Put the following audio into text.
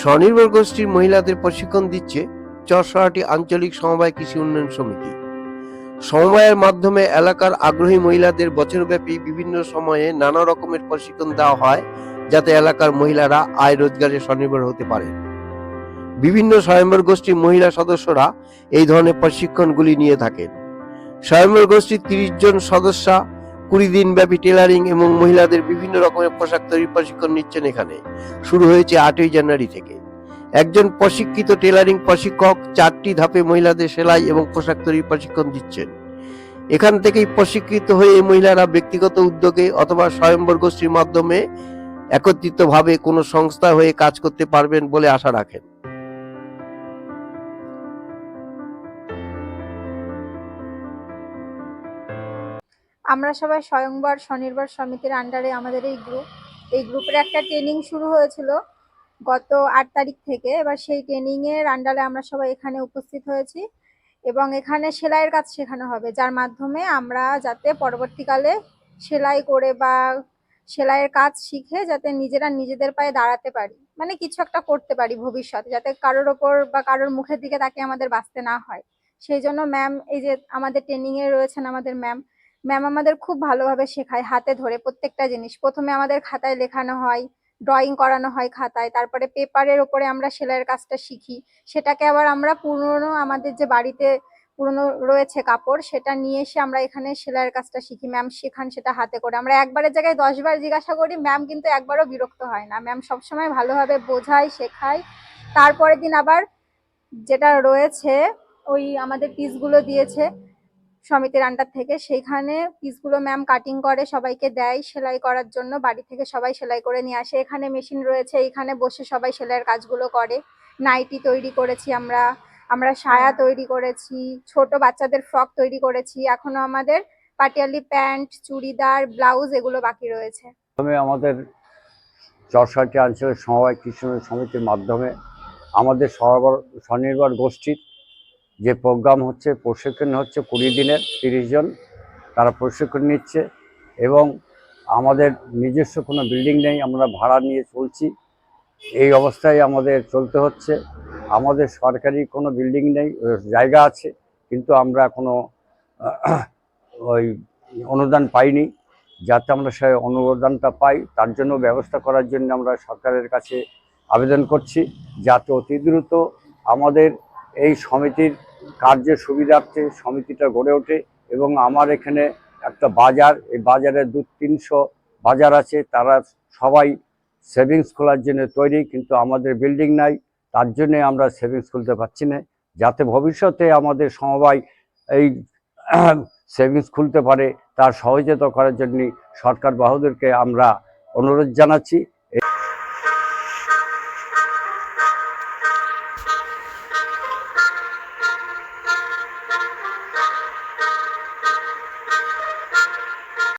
স্বনির্ভর গোষ্ঠীর মহিলাদের প্রশিক্ষণ দিচ্ছে চরসরাটি আঞ্চলিক সমবায় কৃষি উন্নয়ন সমিতি। সমবায়ের মাধ্যমে এলাকার আগ্রহী মহিলাদের বছরব্যাপী বিভিন্ন সময়ে নানা রকমের প্রশিক্ষণ দেওয়া হয় যাতে এলাকার মহিলারা আয় রোজগারে স্বনির্ভর হতে পারে। বিভিন্ন স্বয়ম্বর গোষ্ঠীর মহিলা সদস্যরা এই ধরনের প্রশিক্ষণগুলি নিয়ে থাকেন। স্বয়ম্বর গোষ্ঠীর তিরিশ জন সদস্যা কুড়ি দিন ব্যাপী টেলারিং এবং মহিলাদের বিভিন্ন রকমের পোশাক তৈরির প্রশিক্ষণ নিচ্ছেন এখানে। শুরু হয়েছে আটই জানুয়ারি থেকে। একজন প্রশিক্ষিত টেলারিং প্রশিক্ষক চারটি ধাপে মহিলাদের সেলাই এবং পোশাক তৈরির প্রশিক্ষণ দিচ্ছেন। এখান থেকেই প্রশিক্ষিত হয়ে মহিলারা ব্যক্তিগত উদ্যোগে অথবা স্বয়ম্বর গোষ্ঠীর মাধ্যমে একত্রিতভাবে কোনো সংস্থা হয়ে কাজ করতে পারবেন বলে আশা রাখেন। আমরা সবাই স্বয়ংবর, স্বনির্ভর সমিতির আন্ডারে আমাদের এই গ্রুপ এই গ্রুপের একটা ট্রেনিং শুরু হয়েছিল গত আট তারিখ থেকে। এবার সেই ট্রেনিং এর আন্ডারে আমরা সবাই এখানে উপস্থিত হয়েছি এবং এখানে সেলাইয়ের কাজ শেখানো হবে, যার মাধ্যমে আমরা যাতে পরবর্তীকালে সেলাই করে বা সেলাইয়ের কাজ শিখে যাতে নিজেরা নিজেদের পায়ে দাঁড়াতে পারি। মানে কিছু একটা করতে পারি ভবিষ্যতে, যাতে কারোর ওপর বা কারোর মুখের দিকে তাকে আমাদের বাঁচতে না হয়। সেই জন্য ম্যাম এই যে আমাদের ট্রেনিং এ রয়েছেন আমাদের ম্যাম ম্যাম আমাদের খুব ভালোভাবে শেখায়, হাতে ধরে প্রত্যেকটা জিনিস। প্রথমে আমাদের খাতায় লেখানো হয় ড্রয়িং করানো হয় খাতায়, তারপরে পেপারের ওপরে আমরা সেলাইয়ের কাজটা শিখি। সেটাকে আবার আমরা পুরনো আমাদের যে বাড়িতে পুরনো রয়েছে কাপড়, সেটা নিয়ে এসে আমরা এখানে সেলাইয়ের কাজটা শিখি। ম্যাম শেখান সেটা হাতে করে। আমরা একবারের জায়গায় দশবার জিজ্ঞাসা করি ম্যাম কিন্তু একবারও বিরক্ত হয় না। ম্যাম সবসময় ভালোভাবে বোঝায়, শেখায়। তারপরের দিন আবার যেটা রয়েছে, ওই আমাদের পিসগুলো দিয়েছে সমিতির আন্ডার থেকে। সেইখানে পিসগুলো ম্যাম কাটিং করে সবাইকে দেয় সেলাই করার জন্য। বাড়ি থেকে সবাই সেলাই করে নিয়ে আসে। এখানে মেশিন রয়েছে এখানে বসে সবাই সেলাইয়ের কাজগুলো করে। নাইটি তৈরি করেছি আমরা। আমরা সায়া তৈরি করেছি ছোট বাচ্চাদের ফ্রক তৈরি করেছি। এখনও আমাদের পাটিয়ালি প্যান্ট চুড়িদার ব্লাউজ এগুলো বাকি রয়েছে। প্রথমে আমাদের চরসাটি আঞ্চলিক সমবায় কৃষি সমিতির মাধ্যমে। আমাদের স্বনির্ভর গোষ্ঠীর যে প্রোগ্রাম হচ্ছে, প্রশিক্ষণ হচ্ছে কুড়ি দিনের, তিরিশ জন তারা প্রশিক্ষণ নিচ্ছে এবং আমাদের নিজস্ব কোনো বিল্ডিং নেই, আমরা ভাড়া নিয়ে চলছি। এই অবস্থায় আমাদের চলতে হচ্ছে। আমাদের সরকারি কোনো বিল্ডিং নেই, জায়গা আছে, কিন্তু আমরা কোনো ওই অনুদান পাইনি। যাতে আমরা সে অনুদানটা পাই, তার জন্য ব্যবস্থা করার জন্য আমরা সরকারের কাছে আবেদন করছি। যাতে অতি দ্রুত আমাদের এই সমিতির কার্যের সুবিধার্থে সমিতিটা গড়ে ওঠে এবং আমার এখানে একটা বাজার, এই বাজারে দু তিনশো বাজার আছে, তারা সবাই সেভিংস খোলার জন্য তৈরি, কিন্তু আমাদের বিল্ডিং নাই, তার জন্যে আমরা সেভিংস খুলতে পারছি না, যাতে ভবিষ্যতে আমাদের সমবায় এই সেভিংস খুলতে পারে, তার সহযোগিতা করার জন্য সরকার বাহাদুরকে আমরা অনুরোধ জানাচ্ছি।